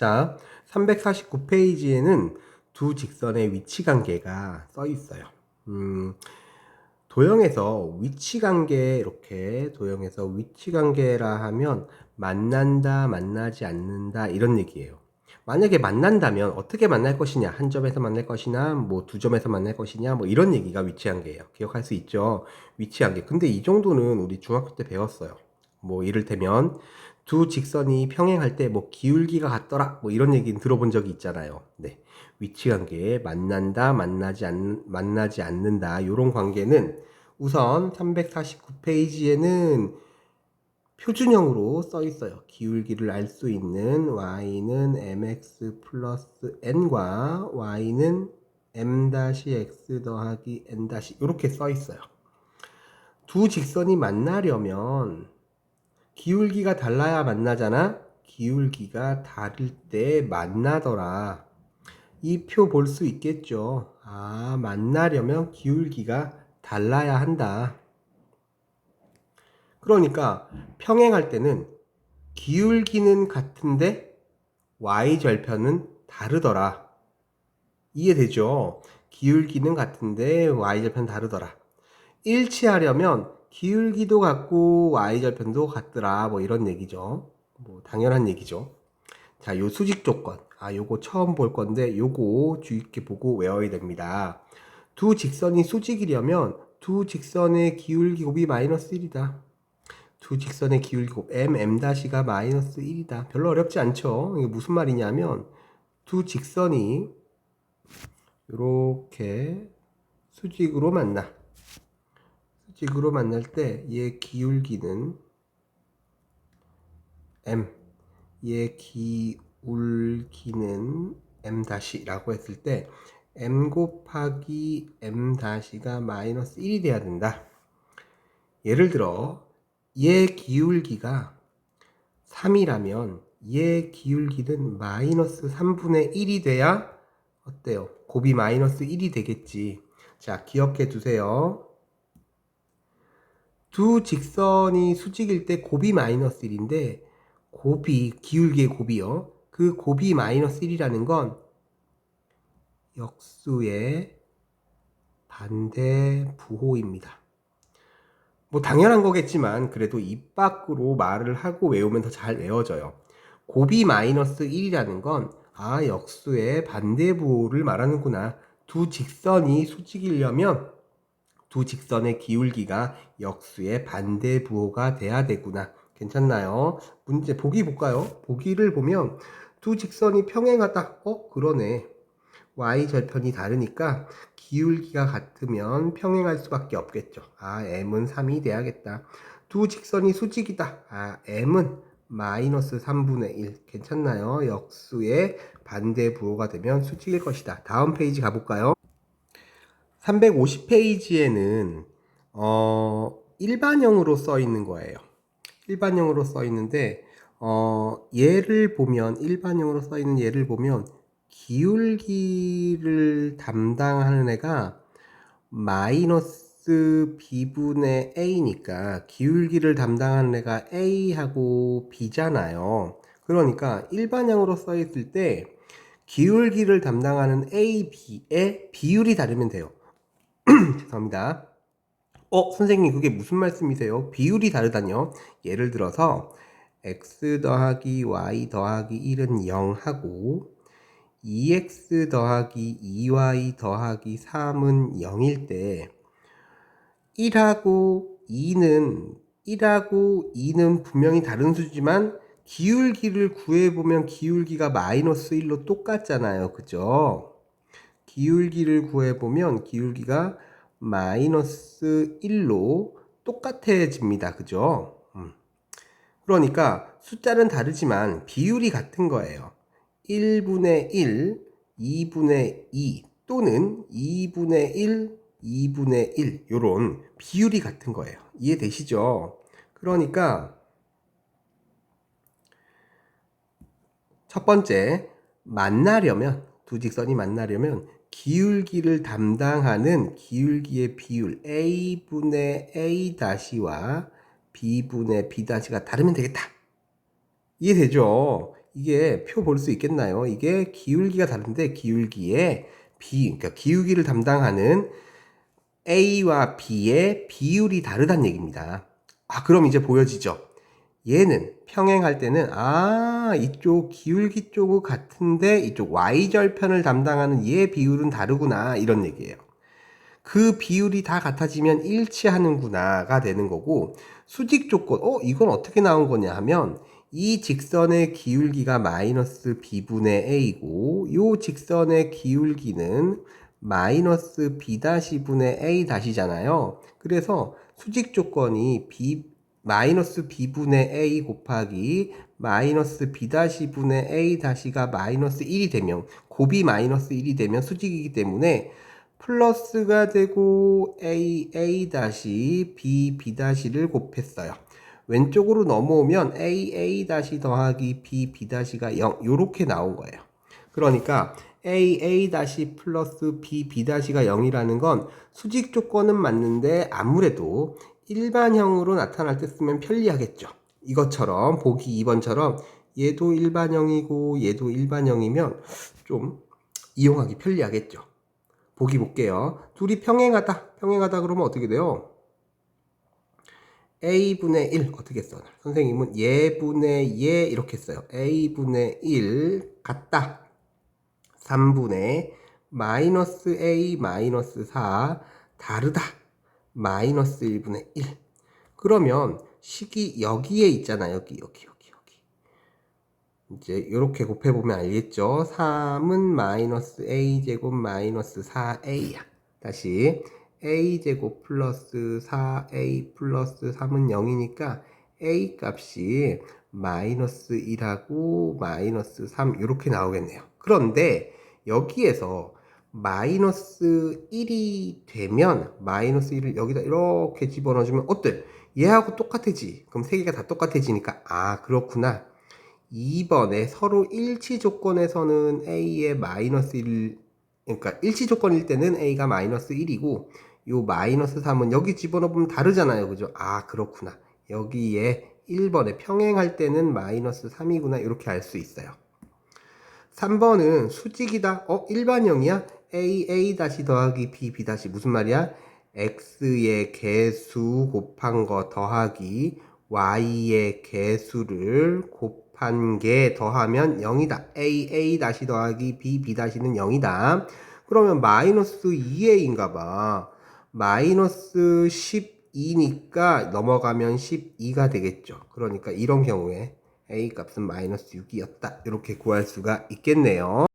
자, 349페이지에는 두 직선의 위치 관계가 써 있어요. 음, 도형에서 위치 관계 이렇게 도형에서 위치 관계라 하면 만난다, 만나지 않는다 이런 얘기예요. 만약에 만난다면 어떻게 만날 것이냐, 한 점에서 만날 것이냐, 뭐 두 점에서 만날 것이냐, 뭐 이런 얘기가 위치 관계예요. 기억할 수 있죠? 위치 관계. 근데 이 정도는 우리 중학교 때 배웠어요. 뭐 이를테면 두 직선이 평행할 때 뭐 기울기가 같더라, 뭐 이런 얘기는 들어본 적이 있잖아요. 네. 위치 관계에 만난다, 만나지 않, 만나지 않는다, 요런 관계는 우선 349페이지에는 표준형으로 써 있어요. 기울기를 알 수 있는 y는 mx 플러스 n과 y는 m-x 더하기 n- 이렇게 써 있어요. 두 직선이 만나려면 기울기가 달라야 만나잖아? 기울기가 다를 때 만나더라. 이 표 볼 수 있겠죠? 아, 만나려면 기울기가 달라야 한다. 그러니까 평행할 때는 기울기는 같은데 y절편은 다르더라. 이해되죠? 기울기는 같은데 y절편 다르더라. 일치하려면 기울기도 같고 y절편도 같더라. 뭐 이런 얘기죠. 뭐 당연한 얘기죠. 자, 요 수직 조건. 아, 요거 처음 볼 건데 요거 주의 깊게 보고 외워야 됩니다. 두 직선이 수직이려면 두 직선의 기울기 곱이 마이너스 1이다. 두 직선의 기울기 곱 m, m-가 마이너스 1이다. 별로 어렵지 않죠? 이게 무슨 말이냐면 두 직선이 이렇게 수직으로 만나. 수직으로 만날 때 얘 기울기는 m, 얘 기울기는 m-라고 했을 때 m 곱하기 m-가 마이너스 1이 돼야 된다. 예를 들어 얘 기울기가 3이라면 얘 기울기는 마이너스 3분의 1이 돼야 어때요? 곱이 마이너스 1이 되겠지. 자, 기억해 두세요. 두 직선이 수직일 때 곱이 마이너스 1인데 곱이 기울기의 곱이요. 그 곱이 마이너스 1이라는 건 역수의 반대 부호입니다. 뭐 당연한 거겠지만 그래도 입 밖으로 말을 하고 외우면 더 잘 외워져요. 곱이 마이너스 1이라는 건 아, 역수의 반대 부호를 말하는구나. 두 직선이 수직이려면 두 직선의 기울기가 역수의 반대 부호가 돼야 되구나. 괜찮나요? 문제 보기 볼까요? 보기를 보면 두 직선이 평행하다. 어, 그러네. y 절편이 다르니까 기울기가 같으면 평행할 수밖에 없겠죠. 아, m은 3이 돼야겠다. 두 직선이 수직이다. 아, m은 마이너스 3분의 1. 괜찮나요? 역수의 반대 부호가 되면 수직일 것이다. 다음 페이지 가볼까요? 350페이지에는 어, 일반형으로 써 있는 거예요. 일반형으로 써 있는데 어, 예를 보면 일반형으로 써 있는 예를 보면 기울기를 담당하는 애가 마이너스 b분의 a니까 기울기를 담당하는 애가 a하고 b잖아요. 그러니까 일반형으로 써 있을 때 기울기를 담당하는 a, b의 비율이 다르면 돼요. 죄송합니다. 어, 선생님, 그게 무슨 말씀이세요? 비율이 다르다뇨? 예를 들어서, x 더하기 y 더하기 1은 0하고, 2x 더하기 2y 더하기 3은 0일 때, 1하고 2는, 1하고 2는 분명히 다른 수지만, 기울기를 구해보면 기울기가 마이너스 1로 똑같잖아요. 그죠? 기울기를 구해보면 기울기가 마이너스 1로 똑같아집니다. 그죠? 음. 그러니까 숫자는 다르지만 비율이 같은 거예요. 1분의 1, 2분의 2 또는 2분의 1, 2분의 1 요런 비율이 같은 거예요. 이해되시죠? 그러니까 첫 번째 만나려면 두 직선이 만나려면 기울기를 담당하는 기울기의 비율 a분의 a 다시와 b분의 b 다시가 다르면 되겠다. 이해되죠? 이게 표 볼 수 있겠나요? 이게 기울기가 다른데 기울기의 B, 그러니까 기울기를 담당하는 A와 B의 비율이 다르다는 얘기입니다. 아, 그럼 이제 보여지죠? 얘는 평행할 때는 아, 이쪽 기울기 쪽은 같은데 이쪽 Y절편을 담당하는 얘 비율은 다르구나 이런 얘기예요. 그 비율이 다 같아지면 일치하는구나가 되는 거고 수직 조건 어 이건 어떻게 나온 거냐 하면 이 직선의 기울기가 마이너스 b분의 a고 요 직선의 기울기는 마이너스 b 다시 분의 a 다시잖아요. 그래서 수직 조건이 b 마이너스 b분의 a 곱하기 마이너스 b 다시 분의 a 다시가 마이너스 1이 되면 곱이 마이너스 1이 되면 수직이기 때문에 플러스가 되고 a a 다시 b b 다시를 곱했어요. 왼쪽으로 넘어오면 a a 다시 더하기 b b 다시가 0 요렇게 나온 거예요. 그러니까 a a 다시 플러스 b b 다시가 0이라는 건 수직 조건은 맞는데 아무래도 일반형으로 나타날 때 쓰면 편리하겠죠. 이것처럼 보기 2번처럼 얘도 일반형이고 얘도 일반형이면 좀 이용하기 편리하겠죠. 보기 볼게요. 둘이 평행하다. 평행하다 그러면 어떻게 돼요? a분의 1 어떻게 써? 선생님은 얘분의 얘 이렇게 써요. a분의 1 같다. 3분의 마이너스 a 마이너스 4 다르다. 마이너스 1분의 1. 그러면 식이 여기에 있잖아요. 여기 여기 여기 여기. 이제 이렇게 곱해보면 알겠죠? 3은 마이너스 a제곱 마이너스 4a야. 다시 a제곱 플러스 4a 플러스 3은 0이니까 a 값이 마이너스 1하고 마이너스 3 이렇게 나오겠네요. 그런데 여기에서 마이너스 1이 되면 마이너스 1을 여기다 이렇게 집어넣어주면 어때? 얘하고 똑같아지. 그럼 세 개가 다 똑같아지니까 아 그렇구나. 2번에 서로 일치 조건에서는 a의 마이너스 1 그러니까 일치 조건일 때는 a가 마이너스 1이고 요 마이너스 3은 여기 집어넣으면 다르잖아요. 그죠? 아 그렇구나. 여기에 1번에 평행할 때는 마이너스 3이구나 이렇게 알 수 있어요. 3번은 수직이다. 어 일반형이야? a a 다시 더하기 b b 다시 무슨 말이야? x의 개수 곱한 거 더하기 y의 개수를 곱한 게 더하면 0이다. a a 다시 더하기 b b 다시는 0이다. 그러면 마이너스 2a인가 봐. 마이너스 12니까 넘어가면 12가 되겠죠. 그러니까 이런 경우에 a 값은 마이너스 6이었다. 이렇게 구할 수가 있겠네요.